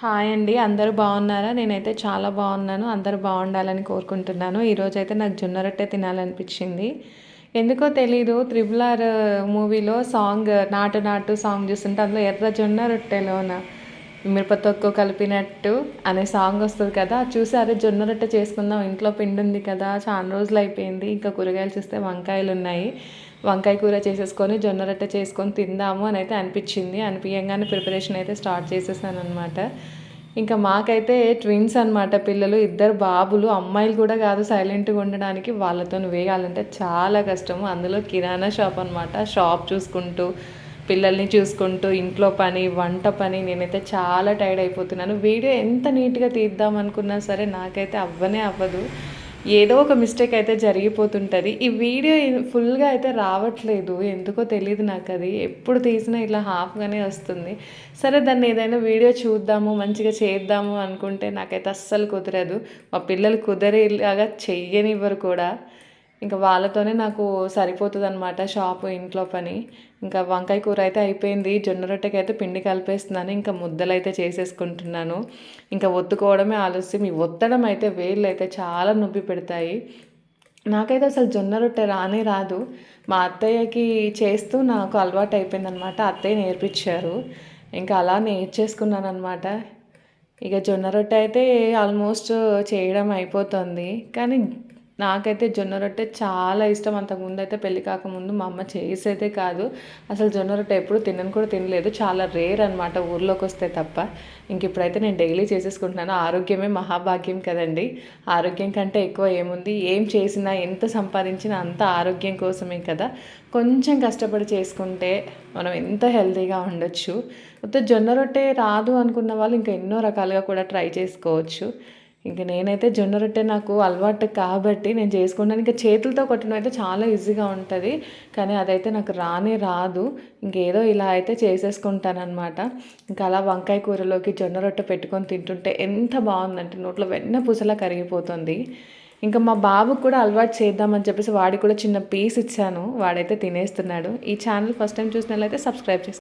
Hi అండి అందరూ బాగున్నారా? నేనైతే చాలా బాగున్నాను అందరూ బాగుండాలని కోరుకుంటున్నాను. ఈరోజైతే నాకు జొన్న రొట్టె తినాలనిపించింది. ఎందుకో తెలీదు త్రిబుల్ ఆర్ మూవీలో సాంగ్ నాటు నాటు సాంగ్ చూస్తుంటే అందులో ఎర్ర జొన్న రొట్టెలోన మిరపతొక్కు కలిపినట్టు అనే సాంగ్ వస్తుంది కదా చూసి అరే జొన్న రొట్టె చేసుకుందాం ఇంట్లో పిండి ఉంది కదా చాలా రోజులు అయిపోయింది ఇంకా కూరగాయలు చూస్తే వంకాయలు ఉన్నాయి వంకాయ కూర చేసేసుకొని జొన్న రొట్టె చేసుకొని తిందాము అని అయితే అనిపించింది. అనిపించగానే ప్రిపరేషన్ అయితే స్టార్ట్ చేసేసాను అనమాట ఇంకా మాకైతే ట్విన్స్ అనమాట పిల్లలు ఇద్దరు బాబులు అమ్మాయిలు కూడా కాదు సైలెంట్గా ఉండడానికి వాళ్ళతో వేయాలంటే చాలా కష్టము. అందులో కిరాణా షాప్ అనమాట షాప్ చూసుకుంటూ పిల్లల్ని చూసుకుంటూ ఇంట్లో పని వంట పని నేనైతే చాలా టైర్డ్ అయిపోతున్నాను. వీడియో ఎంత నీట్గా తీద్దాం అనుకున్నా సరే నాకైతే అవ్వనే అవ్వదు. ఏదో ఒక మిస్టేక్ అయితే జరిగిపోతుంటుంది. ఈ వీడియో ఫుల్గా అయితే రావట్లేదు. ఎందుకో తెలియదు నాకు అది ఎప్పుడు తీసినా ఇట్లా హాఫ్గానే వస్తుంది. సరే దాన్ని ఏదైనా వీడియో చూద్దాము మంచిగా చేద్దాము అనుకుంటే నాకైతే అస్సలు కుదరదు. మా పిల్లలు కుదరేలాగా చెయ్యనివ్వరు కూడా. ఇంకా వాళ్ళతోనే నాకు సరిపోతుంది అనమాట షాపు ఇంట్లో పని. ఇంకా వంకాయ కూర అయితే అయిపోయింది. జొన్న రొట్టెకి అయితే పిండి కలిపేస్తున్నాను. ఇంకా ముద్దలు అయితే చేసేసుకుంటున్నాను. ఇంకా ఒత్తుకోవడమే ఆలస్యం. ఈ ఒత్తడం అయితే వేళ్ళు అయితే చాలా నొప్పి పెడతాయి. నాకైతే అసలు జొన్న రొట్టె రానే రాదు. మా అత్తయ్యకి చేస్తూ నాకు అలవాటు అయిపోయిందనమాట అత్తయ్య నేర్పించారు. ఇంకా అలా నేర్చేసుకున్నాను అనమాట ఇక జొన్న రొట్టె అయితే ఆల్మోస్ట్ చేయడం అయిపోతుంది. కానీ నాకైతే జొన్న రొట్టె చాలా ఇష్టం. అంతకుముందు అయితే పెళ్ళి కాకముందు మా అమ్మ చేసేదే కాదు. అసలు జొన్న రొట్టె ఎప్పుడు తినను కూడా తినలేదు. చాలా రేర్ అనమాట ఊర్లోకి వస్తే తప్ప. ఇంక ఇప్పుడైతే నేను డైలీ చేసేసుకుంటున్నాను. ఆరోగ్యమే మహాభాగ్యం కదండి. ఆరోగ్యం కంటే ఎక్కువ ఏముంది? ఏం చేసినా ఎంత సంపాదించినా అంత ఆరోగ్యం కోసమే కదా. కొంచెం కష్టపడి చేసుకుంటే మనం ఎంత హెల్తీగా ఉండొచ్చు. మొత్తం జొన్న రొట్టె రాదు అనుకున్న వాళ్ళు ఇంకా ఎన్నో రకాలుగా కూడా ట్రై చేసుకోవచ్చు. ఇంక నేనైతే జొన్న రొట్టె నాకు అలవాటు కాబట్టి నేను చేసుకుంటాను. ఇంకా చేతులతో కొట్టడం అయితే చాలా ఈజీగా ఉంటుంది కానీ అదైతే నాకు రానే రాదు. ఇంకేదో ఇలా అయితే చేసేసుకుంటాను ఇంకా అలా వంకాయ కూరలోకి జొన్న రొట్టె పెట్టుకొని తింటుంటే ఎంత బాగుందంటే నోట్లో వెన్న పూసలా కరిగిపోతుంది. ఇంకా మా బాబుకు కూడా అలవాటు చేద్దామని చెప్పేసి వాడికి కూడా చిన్న పీస్ ఇచ్చాను వాడైతే తినేస్తున్నాడు. ఈ ఛానల్ ఫస్ట్ టైం చూసినట్లయితే సబ్స్క్రైబ్ చేసుకోండి